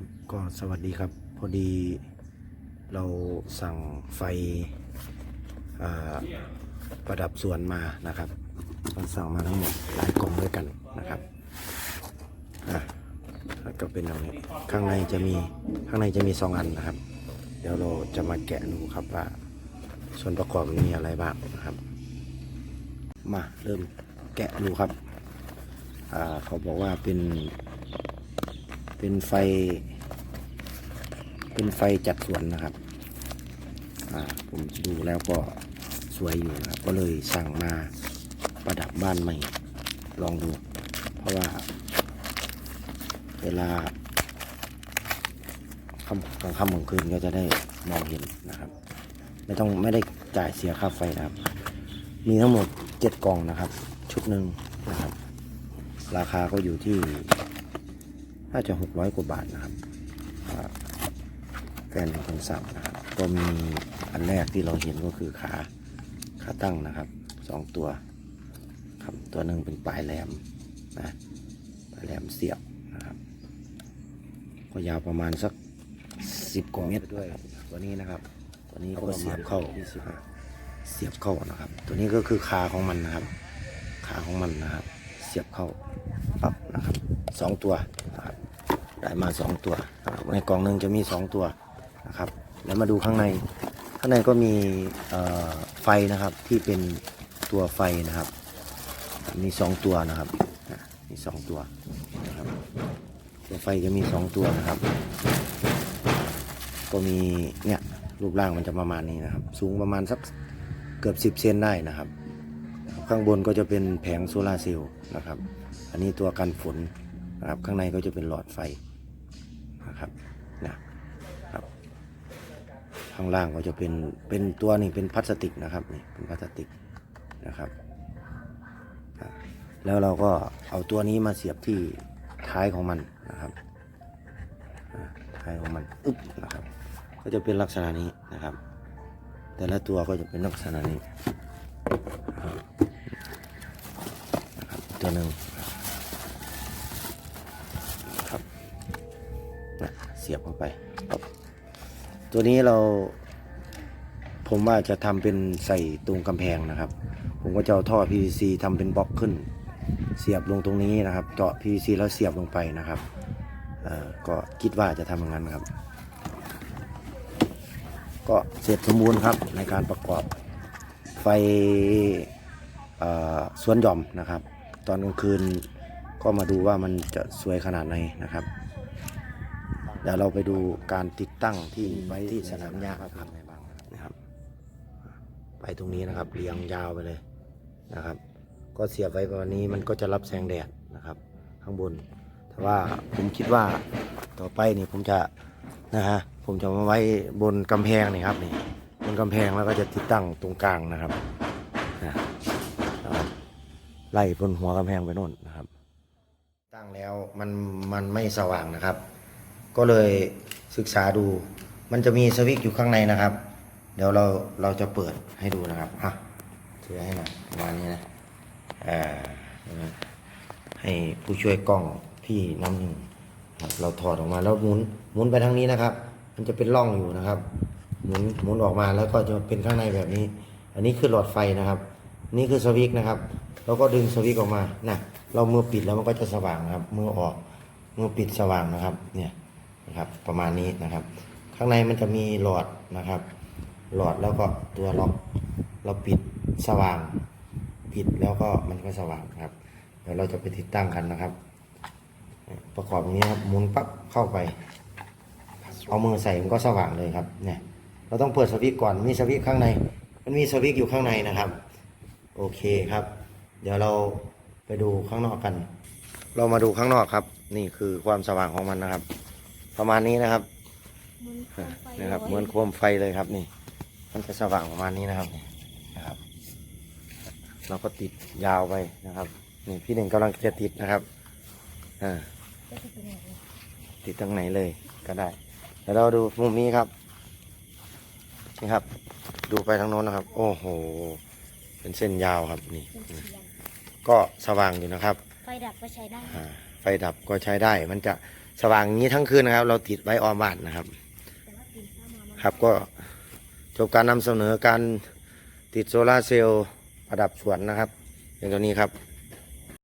ครับก็สวัสดีครับ พอดีเราสั่งไฟประดับสวนมานะครับเราสั่งมาทั้งหมดหลายกล่องด้วยกันนะครับอะแล้วก็เป็นอย่างนี้ข้างในจะมีข้างในจะมีสองอันนะครับ เดี๋ยวเราจะมาแกะดูครับว่า ส่วนประกอบมันมีอะไรบ้างนะครับ มาเริ่มแกะดูครับอ่าเขาบอกว่าเป็น เป็นไฟ เป็นไฟจัดสวนนะครับ อ่า ผมดูแล้วก็สวยอยู่นะครับ ก็เลยสั่งมาประดับบ้านใหม่ ลองดู เพราะว่า เวลาค่ำกลางค่ำกลางคืนก็จะได้มองเห็นนะครับ ไม่ต้องไม่ได้จ่ายเสียค่าไฟนะครับ มีทั้งหมดเจ็ดกล่องนะครับ ชุดหนึ่งนะครับ ราคาก็อยู่ที่ น่าจะหกร้อยกว่าบาทนะครับแฟนเป็นคนสั่งนะครับก็มีอันแรกที่เราเห็นก็คือขาขาตั้งนะครับสองตัวครับตัวหนึ่งเป็นปลายแหลมนะปลายแหลมเสียบนะครับ ก็ยาวประมาณสักสิบกว่าเมตรด้วยตัวนี้นะครับตัวนี้ก็เสียบเข้าเสียบเข้านะครับ ตัวนี้ก็คือขาของมันนะครับ ขาของมันนะครับ เสียบเข้าปั๊บนะครับสองตัวนะครับ ได้มาสองตัวนะครับในกล่องหนึ่งจะมีสองตัวนะครับ แล้วมาดูข้างใน ข้างในก็มีไฟนะครับที่เป็นตัวไฟนะครับ มีสองตัวนะครับมีสองตัวนะครับตัวไฟจะมีสองตัวนะครับ ก็มีเนี่ยรูปร่างมันจะประมาณนี้นะครับ สูงประมาณสักเกือบสิบเซนได้นะครับ ข้างบนก็จะเป็นแผงโซลาร์เซลล์นะครับ อันนี้ตัวกันฝนนะครับ ข้างในก็จะเป็นหลอดไฟ นะครับนะครับ ข้างล่างก็จะเป็นเป็นตัวนี้เป็นพลาสติกนะครับนี่เป็นพลาสติกนะครับ แล้วเราก็เอาตัวนี้มาเสียบที่ท้ายของมันนะครับท้ายของมันอึ๊บนะครับ ก็จะเป็นลักษณะนี้นะครับ แต่ละตัวก็จะเป็นลักษณะนี้นะครับตัวหนึ่ง สียบเข้าไป ตัวนี้เรา ผมว่าจะทำเป็นใส่ตรงกำแพงนะครับ ผมก็จะเอาท่อ PVC ทำเป็นบล็อกขึ้น เสียบลงตรงนี้นะครับ เจาะ PVC แล้วเสียบลงไปนะครับก็คิดว่าจะทำอย่างนั้นครับ ก็เสร็จสมบูรณ์ครับในการประกอบไฟสวนหย่อมนะครับ ตอนกลางคืนก็มาดูว่ามันจะสวยขนาดไหนนะครับ เดี๋ยวเราไปดูการติดตั้งที่ไว้ที่สนามหญ้าครับไงบ้างนะครับ ไปตรงนี้นะครับเรียงยาวไปเลยนะครับ ก็เสียบไว้ประมาณนี้มันก็จะรับแสงแดดนะครับ ข้างบน แต่ว่าผมคิดว่าต่อไปนี่ผมจะนะฮะผมจะมาไว้บนกำแพงนี่ครับนี่บนกำแพงแล้วก็จะติดตั้งตรงกลางนะครับนะนะครับไล่บนหัวกำแพงไปโน่นนะครับ ตั้งแล้วมันมันไม่สว่างนะครับ ก็เลยศึกษาดู มันจะมีสวิตช์อยู่ข้างในนะครับ เดี๋ยวเราเราจะเปิดให้ดูนะครับอะถือให้หน่อยประมาณนี้นะอ่าให้ผู้ช่วยกล้องพี่น้ำหนึ่งครับเราถอดออกมาแล้วหมุนหมุนไปทางนี้นะครับ มันจะเป็นร่องอยู่นะครับ หมุนหมุนออกมาแล้วก็จะเป็นข้างในแบบนี้ อันนี้คือหลอดไฟนะครับ นี่คือสวิตนะครับ เราก็ดึงสวิตออกมานะเรามือปิดแล้วมันก็จะสว่างนะครับ มือออกมือปิดสว่างนะครับ เนี่ย นะครับ ประมาณนี้นะครับ ข้างในมันจะมีหลอดนะครับ หลอดแล้วก็ตัวล็อกเราปิดสว่าง ปิดแล้วก็มันก็สว่างครับ เดี๋ยวเราจะไปติดตั้งกันนะครับ ประกอบนี้ครับหมุนปั๊บเข้าไป เอามือใส่มันก็สว่างเลยครับเนี่ยเราต้องเปิดสวิตช์ก่อนมีสวิตช์ข้างใน มันมีสวิตช์อยู่ข้างในนะครับ โอเคครับ เดี๋ยวเราไปดูข้างนอกกัน เรามาดูข้างนอกครับ นี่คือความสว่างของมันนะครับ ประมาณนี้นะครับนะครับเหมือนโคมไฟเลยครับนี่ มันจะสว่างประมาณนี้นะครับนี่นะครับ เราก็ติดยาวไปนะครับนี่พี่หนึ่งกำลังจะติดนะครับอ่าติดตรงไหนเลยก็ได้เดี๋ยวเราดูมุมนี้ครับนี่ครับ ดูไปทางโน้นนะครับ โอ้โห เป็นเส้นยาวครับนี่เป็นสียงก็สว่างอยู่นะครับ ไฟดับก็ใช้ได้อ่าไฟดับก็ใช้ได้มันจะ สว่างอย่างนี้ทั้งคืนนะครับ เราติดไว้ออมบ้านนะครับ ครับก็จบการนำเสนอการติดโซลาเซลล์ประดับสวนนะครับอย่างตัวนี้ครับ